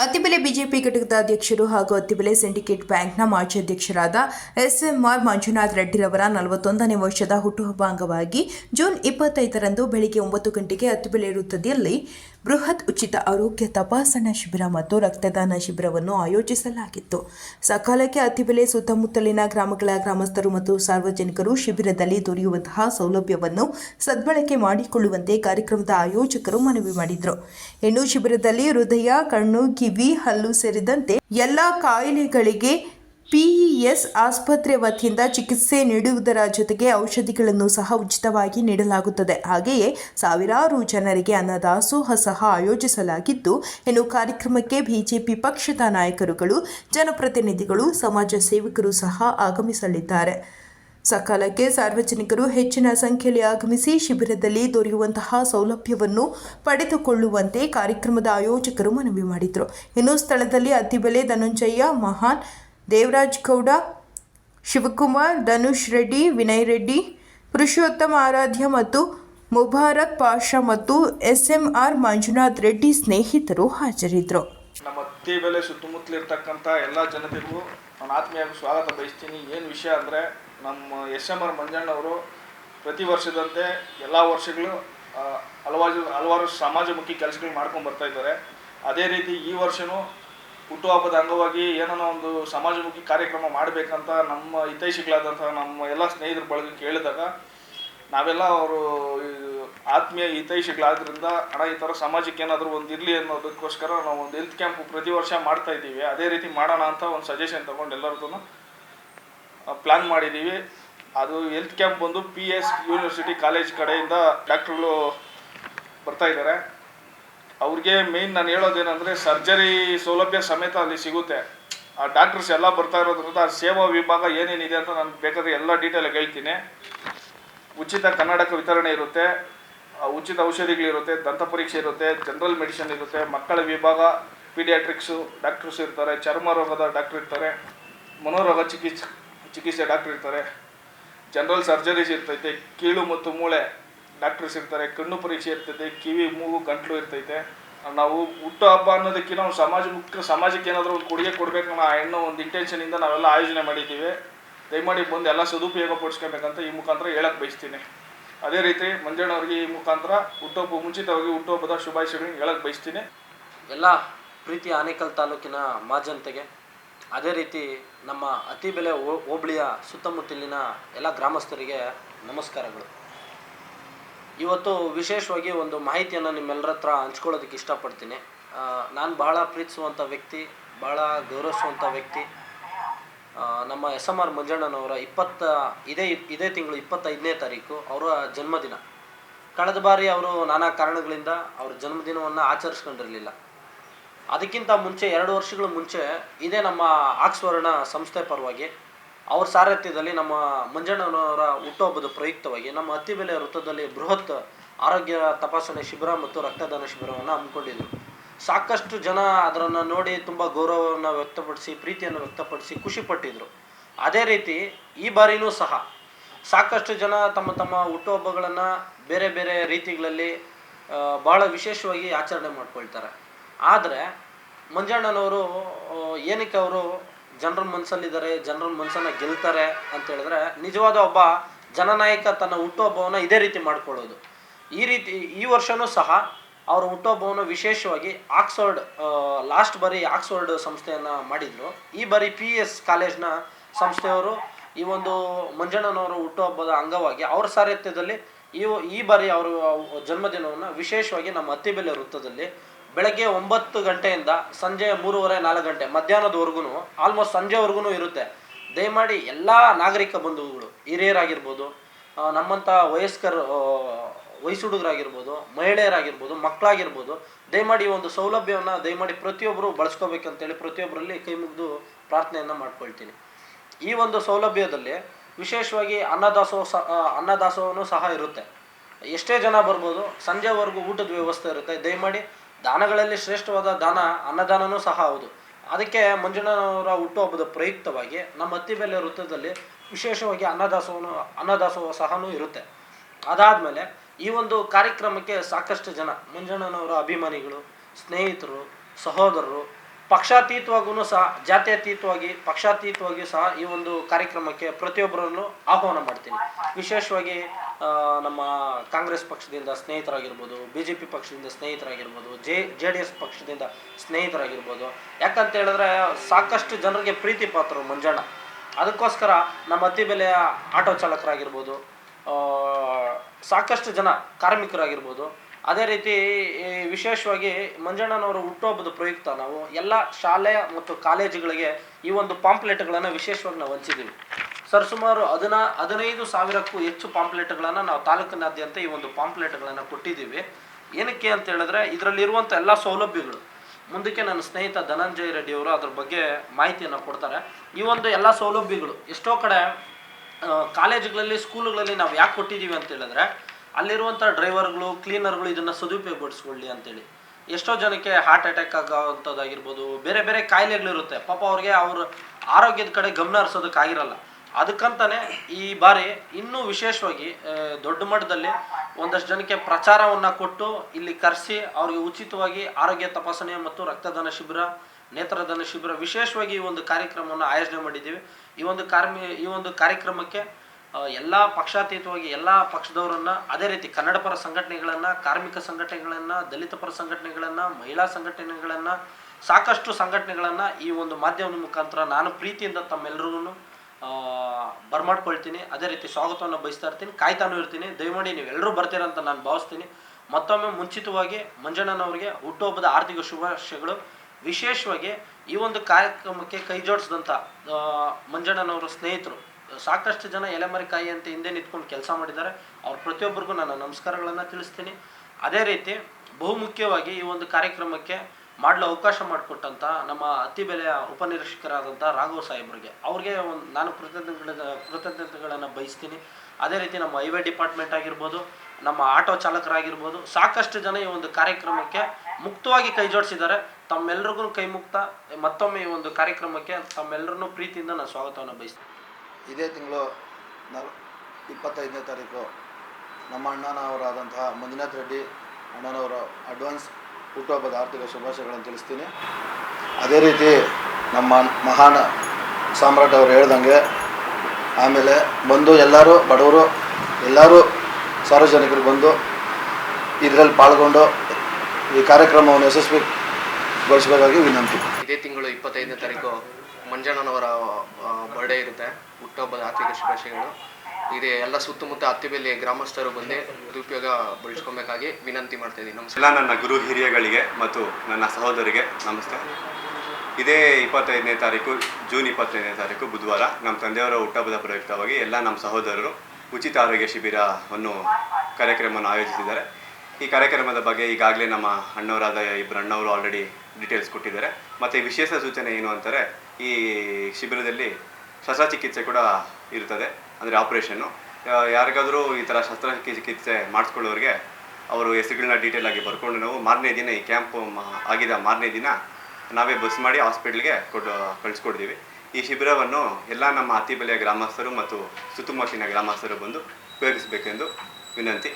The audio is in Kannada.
ಅತ್ತಿಬೆಲೆ ಬಿಜೆಪಿ ಘಟಕದ ಅಧ್ಯಕ್ಷರು ಹಾಗೂ ಅತ್ತಿಬೆಲೆ ಸಿಂಡಿಕೇಟ್ ಬ್ಯಾಂಕ್ನ ಮಾಜಿ ಅಧ್ಯಕ್ಷರಾದ ಎಸ್ಎಂಆರ್ ಮಂಜುನಾಥ್ ರೆಡ್ಡಿರವರ ನಲವತ್ತೊಂದನೇ ವರ್ಷದ ಹುಟ್ಟುಹಬ್ಬ ಅಂಗವಾಗಿ ಜೂನ್ ಇಪ್ಪತ್ತೈದರಂದು ಬೆಳಿಗ್ಗೆ ಒಂಬತ್ತು ಗಂಟೆಗೆ ಅತ್ತಿಬೆಲೆ ವೃತ್ತದಲ್ಲಿ ಬೃಹತ್ ಉಚಿತ ಆರೋಗ್ಯ ತಪಾಸಣಾ ಶಿಬಿರ ಮತ್ತು ರಕ್ತದಾನ ಶಿಬಿರವನ್ನು ಆಯೋಜಿಸಲಾಗಿತ್ತು. ಸಕಾಲಕ್ಕೆ ಅತ್ತಿಬೆಲೆ ಸುತ್ತಮುತ್ತಲಿನ ಗ್ರಾಮಗಳ ಗ್ರಾಮಸ್ಥರು ಮತ್ತು ಸಾರ್ವಜನಿಕರು ಶಿಬಿರದಲ್ಲಿ ದೊರೆಯುವಂತಹ ಸೌಲಭ್ಯವನ್ನು ಸದ್ಬಳಕೆ ಮಾಡಿಕೊಳ್ಳುವಂತೆ ಕಾರ್ಯಕ್ರಮದ ಆಯೋಜಕರು ಮನವಿ ಮಾಡಿದರು. ಇನ್ನು ಶಿಬಿರದಲ್ಲಿ ಹೃದಯ, ಕಣ್ಣು, ಕಿವಿ, ಹಲ್ಲು ಸೇರಿದಂತೆ ಎಲ್ಲ ಕಾಯಿಲೆಗಳಿಗೆ ಪಿಇಎಸ್ ಆಸ್ಪತ್ರೆ ವತಿಯಿಂದ ಚಿಕಿತ್ಸೆ ನೀಡುವುದರ ಜೊತೆಗೆ ಔಷಧಿಗಳನ್ನು ಸಹ ಉಚಿತವಾಗಿ ನೀಡಲಾಗುತ್ತದೆ. ಹಾಗೆಯೇ ಸಾವಿರಾರು ಜನರಿಗೆ ಅನ್ನದಾಸೋಹ ಸಹ ಆಯೋಜಿಸಲಾಗಿದ್ದು, ಇನ್ನು ಕಾರ್ಯಕ್ರಮಕ್ಕೆ ಬಿಜೆಪಿ ಪಕ್ಷದ ನಾಯಕರುಗಳು, ಜನಪ್ರತಿನಿಧಿಗಳು, ಸಮಾಜ ಸೇವಕರು ಸಹ ಆಗಮಿಸಲಿದ್ದಾರೆ. ಸಕಾಲಕ್ಕೆ ಸಾರ್ವಜನಿಕರು ಹೆಚ್ಚಿನ ಸಂಖ್ಯೆಯಲ್ಲಿ ಆಗಮಿಸಿ ಶಿಬಿರದಲ್ಲಿ ದೊರೆಯುವಂತಹ ಸೌಲಭ್ಯವನ್ನು ಪಡೆದುಕೊಳ್ಳುವಂತೆ ಕಾರ್ಯಕ್ರಮದ ಆಯೋಜಕರು ಮನವಿ ಮಾಡಿದರು. ಇನ್ನು ಸ್ಥಳದಲ್ಲಿ ಅತಿಬೆಲೆ ಧನುಂಜಯ್ಯ ಮಹಾನ್ ದೇವರಾಜ್ ಗೌಡ, ಶಿವಕುಮಾರ್, ಧನುಷ್ ರೆಡ್ಡಿ, ವಿನಯ್ ರೆಡ್ಡಿ, ಪುರುಷೋತ್ತಮ ಆರಾಧ್ಯ ಮತ್ತು ಮುಬಾರಕ್ ಪಾಷಾ ಮತ್ತು S M R Manjunath Reddy ಸ್ನೇಹಿತರು ಹಾಜರಿದ್ದರು. ನಮ್ಮ ಹತ್ತಿ ಬೆಲೆ ಸುತ್ತಮುತ್ತಲಿರ್ತಕ್ಕಂಥ ಎಲ್ಲ ಜನತೆಗೂ ನಾನು ಆತ್ಮೀಯವಾಗಿ ಸ್ವಾಗತ ಬಯಸ್ತೀನಿ. ಏನು ವಿಷಯ ಅಂದರೆ ನಮ್ಮ ಎಸ್ ಎಂ ಆರ್ ಮಂಜಣ್ಣವರು ಪ್ರತಿ ವರ್ಷದಂತೆ ಎಲ್ಲ ವರ್ಷಗಳು ಹಲವಾರು ಹಲವಾರು ಸಮಾಜಮುಖಿ ಕೆಲಸಗಳು ಮಾಡ್ಕೊಂಡು ಬರ್ತಾ ಇದ್ದಾರೆ. ಅದೇ ರೀತಿ ಈ ವರ್ಷವೂ ಹುಟ್ಟುಹಬ್ಬದ ಅಂಗವಾಗಿ ಏನೋ ಒಂದು ಸಮಾಜಮುಖಿ ಕಾರ್ಯಕ್ರಮ ಮಾಡಬೇಕಂತ ನಮ್ಮ ಹಿತೈಷಿಗಳಾದಂಥ ನಮ್ಮ ಎಲ್ಲ ಸ್ನೇಹಿತರ ಬಳಗ ಕೇಳಿದಾಗ ನಾವೆಲ್ಲ ಅವರು ಆತ್ಮೀಯ ಹಿತೈಷಿಗಳಾದ್ರಿಂದ ಹಣ, ಈ ಥರ ಸಮಾಜಕ್ಕೆ ಏನಾದರೂ ಒಂದು ಇರಲಿ ಅನ್ನೋದಕ್ಕೋಸ್ಕರ ನಾವು ಒಂದು ಹೆಲ್ತ್ ಕ್ಯಾಂಪ್ ಪ್ರತಿ ವರ್ಷ ಮಾಡ್ತಾ ಇದ್ದೀವಿ. ಅದೇ ರೀತಿ ಮಾಡೋಣ ಅಂತ ಒಂದು ಸಜೆಷನ್ ತೊಗೊಂಡು ಎಲ್ಲರದ್ದು ಪ್ಲ್ಯಾನ್ ಮಾಡಿದ್ದೀವಿ. ಅದು ಹೆಲ್ತ್ ಕ್ಯಾಂಪ್ ಬಂದು ಪಿ ಎಸ್ ಯೂನಿವರ್ಸಿಟಿ ಕಾಲೇಜ್ ಕಡೆಯಿಂದ ಡಾಕ್ಟ್ರುಗಳು ಬರ್ತಾ ಇದ್ದಾರೆ. ಅವ್ರಿಗೆ ಮೇನ್ ನಾನು ಹೇಳೋದೇನೆಂದರೆ ಸರ್ಜರಿ ಸೌಲಭ್ಯ ಸಮೇತ ಅಲ್ಲಿ ಸಿಗುತ್ತೆ. ಆ ಡಾಕ್ಟರ್ಸ್ ಎಲ್ಲ ಬರ್ತಾ ಇರೋದ್ರಿಂದ ಆ ಸೇವಾ ವಿಭಾಗ ಏನೇನಿದೆ ಅಂತ ನಾನು ಬೇಕಾದ್ರೆ ಎಲ್ಲ ಡೀಟೇಲಾಗಿ ಹೇಳ್ತೀನಿ. ಉಚಿತ ಕನ್ನಡಕ ವಿತರಣೆ ಇರುತ್ತೆ. ಉಚಿತ ಔಷಧಿಗಳಿರುತ್ತೆ, ದಂತ ಪರೀಕ್ಷೆ ಇರುತ್ತೆ ಜನರಲ್ ಮೆಡಿಸಿನ್ ಇರುತ್ತೆ, ಮಕ್ಕಳ ವಿಭಾಗ ಪೀಡಿಯಾಟ್ರಿಕ್ಸು ಡಾಕ್ಟರ್ಸ್ ಇರ್ತಾರೆ ಚರ್ಮ ರೋಗದ ಡಾಕ್ಟರ್ ಇರ್ತಾರೆ, ಮನೋರೋಗ ಚಿಕಿತ್ಸೆ ಚಿಕಿತ್ಸೆ ಡಾಕ್ಟರ್ ಇರ್ತಾರೆ ಜನರಲ್ ಸರ್ಜರೀಸ್ ಇರ್ತೈತೆ, ಕೀಳು ಮತ್ತು ಮೂಳೆ ಡಾಕ್ಟರ್ಸ್ ಇರ್ತಾರೆ ಕಣ್ಣು ಪರೀಕ್ಷೆ ಇರ್ತೈತೆ, ಕಿವಿ, ಮೂಗು, ಗಂಟ್ಲು ಇರ್ತೈತೆ. ನಾವು ಹುಟ್ಟು ಹಬ್ಬ ಅನ್ನೋದಕ್ಕಿಂತ ನಾವು ಸಮಾಜ ಮುಖ್ಯ ಸಮಾಜಕ್ಕೆ ಏನಾದರೂ ಒಂದು ಕೊಡುಗೆ ಕೊಡಬೇಕು ಅನ್ನೋ ಹೆಣ್ಣು ಒಂದು ಇಂಟೆನ್ಷನಿಂದ ನಾವೆಲ್ಲ ಆಯೋಜನೆ ಮಾಡಿದ್ದೀವಿ. ದಯಮಾಡಿ ಬಂದು ಎಲ್ಲ ಸದುಪಯೋಗ ಪಡಿಸ್ಕೋಬೇಕಂತ ಈ ಮುಖಾಂತರ ಹೇಳಕ್ಕೆ ಬಯಸ್ತೀನಿ. ಅದೇ ರೀತಿ ಮಂಜಣ್ಣವ್ರಿಗೆ ಈ ಮುಖಾಂತರ ಹುಟ್ಟುಹಬ್ಬ ಮುಂಚಿತವಾಗಿ ಹುಟ್ಟುಹಬ್ಬದ ಶುಭಾಶಯಗಳನ್ನ ಹೇಳಕ್ಕೆ ಬಯಸ್ತೀನಿ. ಎಲ್ಲ ಪ್ರೀತಿ ಆನೇಕಲ್ ತಾಲೂಕಿನ ಮಾಜನತೆಗೆ ಅದೇ ರೀತಿ ನಮ್ಮ ಅತಿ ಬೆಲೆ ಹೋಬಳಿಯ ಸುತ್ತಮುತ್ತಲಿನ ಎಲ್ಲ ಗ್ರಾಮಸ್ಥರಿಗೆ ನಮಸ್ಕಾರಗಳು. ಇವತ್ತು ವಿಶೇಷವಾಗಿ ಒಂದು ಮಾಹಿತಿಯನ್ನು ನಿಮ್ಮೆಲ್ಲರ ಹತ್ರ ಹಂಚ್ಕೊಳ್ಳೋದಕ್ಕೆ ಇಷ್ಟಪಡ್ತೀನಿ. ನಾನು ಬಹಳ ಪ್ರೀತಿಸುವಂಥ ವ್ಯಕ್ತಿ, ಬಹಳ ಗೌರವಿಸುವಂಥ ವ್ಯಕ್ತಿ. ನಮ್ಮ ಎಸ್ ಎಂ ಆರ್ ಮಂಜಣ್ಣನವರ ಇಪ್ಪತ್ತ, ಇದೇ ಇದೇ ತಿಂಗಳು ಇಪ್ಪತ್ತೈದನೇ ತಾರೀಕು, ಅವರ ಜನ್ಮದಿನ. ಕಳೆದ ಬಾರಿ ಅವರು ನಾನಾ ಕಾರಣಗಳಿಂದ ಅವ್ರ ಜನ್ಮದಿನವನ್ನು ಆಚರಿಸ್ಕೊಂಡಿರಲಿಲ್ಲ. ಅದಕ್ಕಿಂತ ಮುಂಚೆ, ಎರಡು ವರ್ಷಗಳ ಮುಂಚೆ ಇದೇ ನಮ್ಮ ಆಕ್ಸ್ವರ್ಣ ಸಂಸ್ಥೆ ಪರವಾಗಿ ಅವ್ರ ಸಾರಥ್ಯದಲ್ಲಿ ನಮ್ಮ ಮಂಜಣ್ಣನವರ ಹುಟ್ಟುಹಬ್ಬದ ಪ್ರಯುಕ್ತವಾಗಿ ನಮ್ಮ ಅತ್ತಿಬೆಲೆ ವೃತ್ತದಲ್ಲಿ ಬೃಹತ್ ಆರೋಗ್ಯ ತಪಾಸಣೆ ಶಿಬಿರ ಮತ್ತು ರಕ್ತದಾನ ಶಿಬಿರವನ್ನು ಹಮ್ಮಿಕೊಂಡಿದ್ರು. ಸಾಕಷ್ಟು ಜನ ಅದನ್ನು ನೋಡಿ ತುಂಬ ಗೌರವವನ್ನು ವ್ಯಕ್ತಪಡಿಸಿ, ಪ್ರೀತಿಯನ್ನು ವ್ಯಕ್ತಪಡಿಸಿ ಖುಷಿಪಟ್ಟಿದ್ರು ಅದೇ ರೀತಿ ಈ ಬಾರಿನೂ ಸಹ ಸಾಕಷ್ಟು ಜನ ತಮ್ಮ ತಮ್ಮ ಹುಟ್ಟುಹಬ್ಬಗಳನ್ನು ಬೇರೆ ಬೇರೆ ರೀತಿಗಳಲ್ಲಿ ಭಾಳ ವಿಶೇಷವಾಗಿ ಆಚರಣೆ ಮಾಡ್ಕೊಳ್ತಾರೆ. ಆದರೆ ಮಂಜಣ್ಣನವರು ಏನಕ್ಕೆ ಅವರು ಜನರ ಮನಸ್ಸಲ್ಲಿದ್ದಾರೆ ಜನರ ಮನಸ್ಸನ್ನ ಗೆಲ್ತಾರೆ ಅಂತ ಹೇಳಿದ್ರೆ ನಿಜವಾದ ಒಬ್ಬ ಜನನಾಯಕ ತನ್ನ ಹುಟ್ಟುಹಬ್ಬವನ್ನು ಇದೇ ರೀತಿ ಮಾಡ್ಕೊಳ್ಳೋದು. ಈ ರೀತಿ, ಈ ವರ್ಷವೂ ಸಹ ಅವರ ಹುಟ್ಟುಹಬ್ಬವನ್ನು ವಿಶೇಷವಾಗಿ ಆಕ್ಸ್ಫರ್ಡ್ ಲಾಸ್ಟ್ ಬಾರಿ ಆಕ್ಸ್ಫರ್ಡ್ ಸಂಸ್ಥೆಯನ್ನು ಮಾಡಿದರು. ಈ ಬಾರಿ ಪಿ ಎಸ್ ಕಾಲೇಜ್ನ ಸಂಸ್ಥೆಯವರು ಈ ಒಂದು ಮಂಜಣ್ಣನವರ ಹುಟ್ಟುಹಬ್ಬದ ಅಂಗವಾಗಿ ಅವರ ಸಾರಥ್ಯದಲ್ಲಿ ಈ ಈ ಬಾರಿ ಅವರ ಜನ್ಮದಿನವನ್ನು ವಿಶೇಷವಾಗಿ ನಮ್ಮ ಅತ್ತಿಬೆಲೆ ವೃತ್ತದಲ್ಲಿ ಬೆಳಗ್ಗೆ ಒಂಬತ್ತು ಗಂಟೆಯಿಂದ ಸಂಜೆ ಮೂರುವರೆ ನಾಲ್ಕು ಗಂಟೆ, ಮಧ್ಯಾಹ್ನದವರೆಗೂ ಆಲ್ಮೋಸ್ಟ್ ಸಂಜೆವರೆಗೂ ಇರುತ್ತೆ. ದಯಮಾಡಿ ಎಲ್ಲ ನಾಗರಿಕ ಬಂಧುಗಳು, ಹಿರಿಯರಾಗಿರ್ಬೋದು ನಮ್ಮಂಥ ವಯಸ್ಕರ ವಯಸ್ಸು ಹುಡುಗರಾಗಿರ್ಬೋದು ಮಹಿಳೆಯರಾಗಿರ್ಬೋದು, ಮಕ್ಕಳಾಗಿರ್ಬೋದು, ದಯಮಾಡಿ ಒಂದು ಸೌಲಭ್ಯವನ್ನು ದಯಮಾಡಿ ಪ್ರತಿಯೊಬ್ಬರು ಬಳಸ್ಕೋಬೇಕಂತೇಳಿ ಪ್ರತಿಯೊಬ್ಬರಲ್ಲಿ ಕೈ ಮುಗಿದು ಪ್ರಾರ್ಥನೆಯನ್ನು ಮಾಡ್ಕೊಳ್ತೀನಿ. ಈ ಒಂದು ಸೌಲಭ್ಯದಲ್ಲಿ ವಿಶೇಷವಾಗಿ ಅನ್ನದಾಸೋಹ ಸಹ ಅನ್ನದಾಸೋಹನೂ ಸಹ ಇರುತ್ತೆ. ಎಷ್ಟೇ ಜನ ಬರ್ಬೋದು, ಸಂಜೆವರೆಗೂ ಊಟದ ವ್ಯವಸ್ಥೆ ಇರುತ್ತೆ. ದಯಮಾಡಿ ದಾನಗಳಲ್ಲಿ ಶ್ರೇಷ್ಠವಾದ ದಾನ ಅನ್ನದಾನನೂ ಸಹ ಹೌದು. ಅದಕ್ಕೆ ಮಂಜುಣ್ಣನವರ ಹುಟ್ಟುಹಬ್ಬದ ಪ್ರಯುಕ್ತವಾಗಿ ನಮ್ಮ ಅತ್ತಿಬೆಲೆ ವೃತ್ತದಲ್ಲಿ ವಿಶೇಷವಾಗಿ ಅನ್ನದಾಸೋಹನು ಅನ್ನದಾಸೋಹ ಸಹನೂ ಇರುತ್ತೆ. ಅದಾದಮೇಲೆ ಈ ಒಂದು ಕಾರ್ಯಕ್ರಮಕ್ಕೆ ಸಾಕಷ್ಟು ಜನ ಮಂಜಣ್ಣನವರ ಅಭಿಮಾನಿಗಳು, ಸ್ನೇಹಿತರು, ಸಹೋದರರು ಪಕ್ಷಾತೀತವಾಗೂ ಸಹ, ಜಾತ್ಯತೀತವಾಗಿ, ಪಕ್ಷಾತೀತವಾಗಿಯೂ ಸಹ ಈ ಒಂದು ಕಾರ್ಯಕ್ರಮಕ್ಕೆ ಪ್ರತಿಯೊಬ್ಬರನ್ನು ಆಹ್ವಾನ ಮಾಡ್ತೀನಿ. ವಿಶೇಷವಾಗಿ ನಮ್ಮ ಕಾಂಗ್ರೆಸ್ ಪಕ್ಷದಿಂದ ಸ್ನೇಹಿತರಾಗಿರ್ಬೋದು ಬಿ ಜೆ ಪಿ ಪಕ್ಷದಿಂದ ಸ್ನೇಹಿತರಾಗಿರ್ಬೋದು, ಜೆ ಜೆ ಡಿ ಎಸ್ ಪಕ್ಷದಿಂದ ಸ್ನೇಹಿತರಾಗಿರ್ಬೋದು. ಯಾಕಂತ ಹೇಳಿದ್ರೆ ಸಾಕಷ್ಟು ಜನರಿಗೆ ಪ್ರೀತಿ ಪಾತ್ರರು ಮಂಜಣ್ಣ. ಅದಕ್ಕೋಸ್ಕರ ನಮ್ಮ ಅತಿ ಬೆಲೆಯ ಆಟೋ ಚಾಲಕರಾಗಿರ್ಬೋದು ಸಾಕಷ್ಟು ಜನ ಕಾರ್ಮಿಕರಾಗಿರ್ಬೋದು. ಅದೇ ರೀತಿ ವಿಶೇಷವಾಗಿ ಮಂಜಣ್ಣನವರ ಹುಟ್ಟುಹಬ್ಬದ ಪ್ರಯುಕ್ತ ನಾವು ಎಲ್ಲ ಶಾಲೆ ಮತ್ತು ಕಾಲೇಜುಗಳಿಗೆ ಈ ಒಂದು ಪಾಂಪ್ಲೆಟ್ಗಳನ್ನು ವಿಶೇಷವಾಗಿ ನಾವು ಹಂಚಿದ್ದೀವಿ. ಸರ್, ಸುಮಾರು ಹದಿನಾ, ಹದಿನೈದು ಸಾವಿರಕ್ಕೂ ಹೆಚ್ಚು ಪಾಂಪ್ಲೆಟ್ಗಳನ್ನು ನಾವು ತಾಲೂಕಿನಾದ್ಯಂತ ಈ ಒಂದು ಪಾಂಪ್ಲೆಟ್ಗಳನ್ನು ಕೊಟ್ಟಿದ್ದೀವಿ. ಏನಕ್ಕೆ ಅಂತ ಹೇಳಿದ್ರೆ ಇದರಲ್ಲಿರುವಂಥ ಎಲ್ಲ ಸೌಲಭ್ಯಗಳು. ಮುಂದಕ್ಕೆ ನನ್ನ ಸ್ನೇಹಿತ ಧನಂಜಯ ರೆಡ್ಡಿ ಅವರು ಅದ್ರ ಬಗ್ಗೆ ಮಾಹಿತಿಯನ್ನು ಕೊಡ್ತಾರೆ. ಈ ಒಂದು ಎಲ್ಲ ಸೌಲಭ್ಯಗಳು ಎಷ್ಟೋ ಕಡೆ ಕಾಲೇಜುಗಳಲ್ಲಿ, ಸ್ಕೂಲುಗಳಲ್ಲಿ ನಾವು ಯಾಕೆ ಕೊಟ್ಟಿದ್ದೀವಿ ಅಂತ ಹೇಳಿದ್ರೆ ಅಲ್ಲಿರುವಂಥ ಡ್ರೈವರ್ಗಳು, ಕ್ಲೀನರ್ಗಳು ಇದನ್ನು ಸದುಪಯೋಗಪಡಿಸ್ಕೊಳ್ಳಿ ಅಂತೇಳಿ. ಎಷ್ಟೋ ಜನಕ್ಕೆ ಹಾರ್ಟ್ ಅಟ್ಯಾಕ್ ಆಗೋವಂಥದ್ದಾಗಿರ್ಬೋದು, ಬೇರೆ ಬೇರೆ ಕಾಯಿಲೆಗಳಿರುತ್ತೆ ಪಾಪ ಅವ್ರಿಗೆ ಅವ್ರ ಆರೋಗ್ಯದ ಕಡೆ ಗಮನ ಹರಿಸೋದಕ್ಕಾಗಿರಲ್ಲ ಅದಕ್ಕಂತಾನೆ ಈ ಬಾರಿ ಇನ್ನೂ ವಿಶೇಷವಾಗಿ ದೊಡ್ಡ ಮಟ್ಟದಲ್ಲಿ ಒಂದಷ್ಟು ಜನಕ್ಕೆ ಪ್ರಚಾರವನ್ನು ಕೊಟ್ಟು ಇಲ್ಲಿ ಕರೆಸಿ ಅವ್ರಿಗೆ ಉಚಿತವಾಗಿ ಆರೋಗ್ಯ ತಪಾಸಣೆ ಮತ್ತು ರಕ್ತದಾನ ಶಿಬಿರ, ನೇತ್ರದಾನ ಶಿಬಿರ ವಿಶೇಷವಾಗಿ ಈ ಒಂದು ಕಾರ್ಯಕ್ರಮವನ್ನು ಆಯೋಜನೆ ಮಾಡಿದ್ದೀವಿ. ಈ ಒಂದು ಕಾರ್ಮಿ, ಈ ಒಂದು ಕಾರ್ಯಕ್ರಮಕ್ಕೆ ಎಲ್ಲ ಪಕ್ಷಾತೀತವಾಗಿ ಎಲ್ಲ ಪಕ್ಷದವರನ್ನ ಅದೇ ರೀತಿ ಕನ್ನಡ ಪರ ಸಂಘಟನೆಗಳನ್ನ, ಕಾರ್ಮಿಕ ಸಂಘಟನೆಗಳನ್ನ, ದಲಿತ ಪರ ಸಂಘಟನೆಗಳನ್ನ, ಮಹಿಳಾ ಸಂಘಟನೆಗಳನ್ನ, ಸಾಕಷ್ಟು ಸಂಘಟನೆಗಳನ್ನ ಈ ಒಂದು ಮಾಧ್ಯಮದ ಮುಖಾಂತರ ನಾನು ಪ್ರೀತಿಯಿಂದ ತಮ್ಮೆಲ್ಲರಿಗೂ ಬರ್ಮಾಡ್ಕೊಳ್ತೀನಿ. ಅದೇ ರೀತಿ ಸ್ವಾಗತವನ್ನು ಬಯಸ್ತಾ ಇರ್ತೀನಿ. ಕಾಯ್ತಾನೂ ಇರ್ತೀನಿ. ದಯಮಾಡಿ ನೀವೆಲ್ಲರೂ ಬರ್ತೀರಂತ ನಾನು ಭಾವಿಸ್ತೀನಿ. ಮತ್ತೊಮ್ಮೆ ಮುಂಚಿತವಾಗಿ ಮಂಜಣ್ಣನವರಿಗೆ ಹುಟ್ಟುಹಬ್ಬದ ಆರ್ಥಿಕ ಶುಭಾಶಯಗಳು. ವಿಶೇಷವಾಗಿ ಈ ಒಂದು ಕಾರ್ಯಕ್ರಮಕ್ಕೆ ಕೈ ಜೋಡಿಸಿದಂಥ ಮಂಜಣ್ಣನವರ ಸ್ನೇಹಿತರು ಸಾಕಷ್ಟು ಜನ ಎಲೆಮರಿಕಾಯಿ ಅಂತ ಹಿಂದೆ ನಿಂತ್ಕೊಂಡು ಕೆಲಸ ಮಾಡಿದ್ದಾರೆ. ಅವ್ರ ಪ್ರತಿಯೊಬ್ಬರಿಗೂ ನಾನು ನಮಸ್ಕಾರಗಳನ್ನು ತಿಳಿಸ್ತೀನಿ. ಅದೇ ರೀತಿ ಬಹುಮುಖ್ಯವಾಗಿ ಈ ಒಂದು ಕಾರ್ಯಕ್ರಮಕ್ಕೆ ಮಾಡಲು ಅವಕಾಶ ಮಾಡಿಕೊಟ್ಟಂಥ ನಮ್ಮ ಅತಿ ಬೆಲೆಯ ಉಪನಿರೀಕ್ಷಕರಾದಂಥ ರಾಘವ್ ಸಾಹೇಬರಿಗೆ ಅವ್ರಿಗೆ ಒಂದು ನಾನು ಕೃತಜ್ಞತೆಗಳ, ಕೃತಜ್ಞತೆಗಳನ್ನು ಬಯಸ್ತೀನಿ. ಅದೇ ರೀತಿ ನಮ್ಮ ಹೈವೇ ಡಿಪಾರ್ಟ್ಮೆಂಟ್ ಆಗಿರ್ಬೋದು, ನಮ್ಮ ಆಟೋ ಚಾಲಕರಾಗಿರ್ಬೋದು, ಸಾಕಷ್ಟು ಜನ ಈ ಒಂದು ಕಾರ್ಯಕ್ರಮಕ್ಕೆ ಮುಕ್ತವಾಗಿ ಕೈ ಜೋಡಿಸಿದ್ದಾರೆ. ತಮ್ಮೆಲ್ಲರಿಗೂ ಕೈ ಮುಕ್ತ, ಮತ್ತೊಮ್ಮೆ ಈ ಒಂದು ಕಾರ್ಯಕ್ರಮಕ್ಕೆ ತಮ್ಮೆಲ್ಲರನ್ನೂ ಪ್ರೀತಿಯಿಂದ ನಾನು ಸ್ವಾಗತವನ್ನು ಬಯಸ್ತೀನಿ. ಇದೇ ತಿಂಗಳು ನಲ್ ಇಪ್ಪತ್ತೈದನೇ ತಾರೀಕು ನಮ್ಮ ಅಣ್ಣನವರಾದಂತಹ ಮಂಜುನಾಥ್ ರೆಡ್ಡಿ ಅಣ್ಣನವರ ಅಡ್ವಾನ್ಸ್ ಹುಟ್ಟುಹಬ್ಬದ ಆರ್ಥಿಕ ಶುಭಾಶಯಗಳನ್ನು ತಿಳಿಸ್ತೀನಿ. ಅದೇ ರೀತಿ ನಮ್ಮ ಮಹಾನ್ ಸಾಮ್ರಾಟ್ ಅವರು ಹೇಳ್ದಂಗೆ ಆಮೇಲೆ ಬಂದು ಎಲ್ಲರೂ, ಬಡವರು ಎಲ್ಲರೂ ಸಾರ್ವಜನಿಕರು ಬಂದು ಇದರಲ್ಲಿ ಪಾಲ್ಗೊಂಡು ಈ ಕಾರ್ಯಕ್ರಮವನ್ನು ಯಶಸ್ವಿಗೊಳಿಸಬೇಕಾಗಿ ವಿನಂತಿ. ಇದೇ ತಿಂಗಳು ಇಪ್ಪತ್ತೈದನೇ ತಾರೀಕು ಮಂಜಣ್ಣನವರ ಬರ್ಡೇ ಇರುತ್ತೆ. ಹುಟ್ಟುಹಬ್ಬದ ಆರ್ಥಿಕ ಶುಭಾಶಯಗಳು. ಇದೆ ಎಲ್ಲ ಸುತ್ತಮುತ್ತ ಹತ್ತಿಬೆಲೆ ಗ್ರಾಮಸ್ಥರು ಬಂದು ದುರುಪಯೋಗ ಬಳಸ್ಕೊಬೇಕಾಗಿ ವಿನಂತಿ ಮಾಡ್ತಾ ಇದ್ದೀನಿ. ನಮಸ್ಕಾರ. ನನ್ನ ಗುರು ಹಿರಿಯಗಳಿಗೆ ಮತ್ತು ನನ್ನ ಸಹೋದರಿಗೆ ನಮಸ್ತೆ ಇದೇ ಇಪ್ಪತ್ತೈದನೇ ತಾರೀಕು, ಜೂನ್ ಇಪ್ಪತ್ತೈದನೇ ತಾರೀಕು ಬುಧವಾರ ನಮ್ಮ ತಂದೆಯವರ ಹುಟ್ಟಹಬ್ಬದ ಪ್ರಯುಕ್ತವಾಗಿ ಎಲ್ಲ ನಮ್ಮ ಸಹೋದರರು ಉಚಿತ ಆರೋಗ್ಯ ಶಿಬಿರವನ್ನು ಕಾರ್ಯಕ್ರಮವನ್ನು ಆಯೋಜಿಸಿದ್ದಾರೆ. ಈ ಕಾರ್ಯಕ್ರಮದ ಬಗ್ಗೆ ಈಗಾಗಲೇ ನಮ್ಮ ಅಣ್ಣವರಾದ ಇಬ್ಬರು ಅಣ್ಣವರು ಆಲ್ರೆಡಿ ಡೀಟೇಲ್ಸ್ ಕೊಟ್ಟಿದ್ದಾರೆ. ಮತ್ತು ವಿಶೇಷ ಸೂಚನೆ ಏನು ಅಂತಾರೆ ಈ ಶಿಬಿರದಲ್ಲಿ ಶಸ್ತ್ರಚಿಕಿತ್ಸೆ ಕೂಡ ಇರ್ತದೆ ಅಂದರೆ ಆಪ್ರೇಷನ್ನು ಯಾರಿಗಾದರೂ ಈ ಥರ ಶಸ್ತ್ರಚಿಕಿತ್ಸೆ ಮಾಡಿಸ್ಕೊಳ್ಳೋರಿಗೆ ಅವರು ಹೆಸರುಗಳನ್ನ ಡೀಟೇಲ್ ಆಗಿ ಬರ್ಕೊಂಡು ನಾವು ಮಾರನೇ ದಿನ ಈ ಕ್ಯಾಂಪ್ ಆಗಿದ ಮಾರನೇ ದಿನ ನಾವೇ ಬಸ್ ಮಾಡಿ ಹಾಸ್ಪಿಟ್ಲ್ಗೆ ಕೊಟ್ಟು ಕಳಿಸ್ಕೊಡ್ತೀವಿ. ಈ ಶಿಬಿರವನ್ನು ಎಲ್ಲ ನಮ್ಮ ಅತಿಬೆಲೆಯ ಗ್ರಾಮಸ್ಥರು ಮತ್ತು ಸುತ್ತಮುತ್ತಲಿನ ಗ್ರಾಮಸ್ಥರು ಬಂದು ಉಪಯೋಗಿಸಬೇಕೆಂದು ವಿನಂತಿ.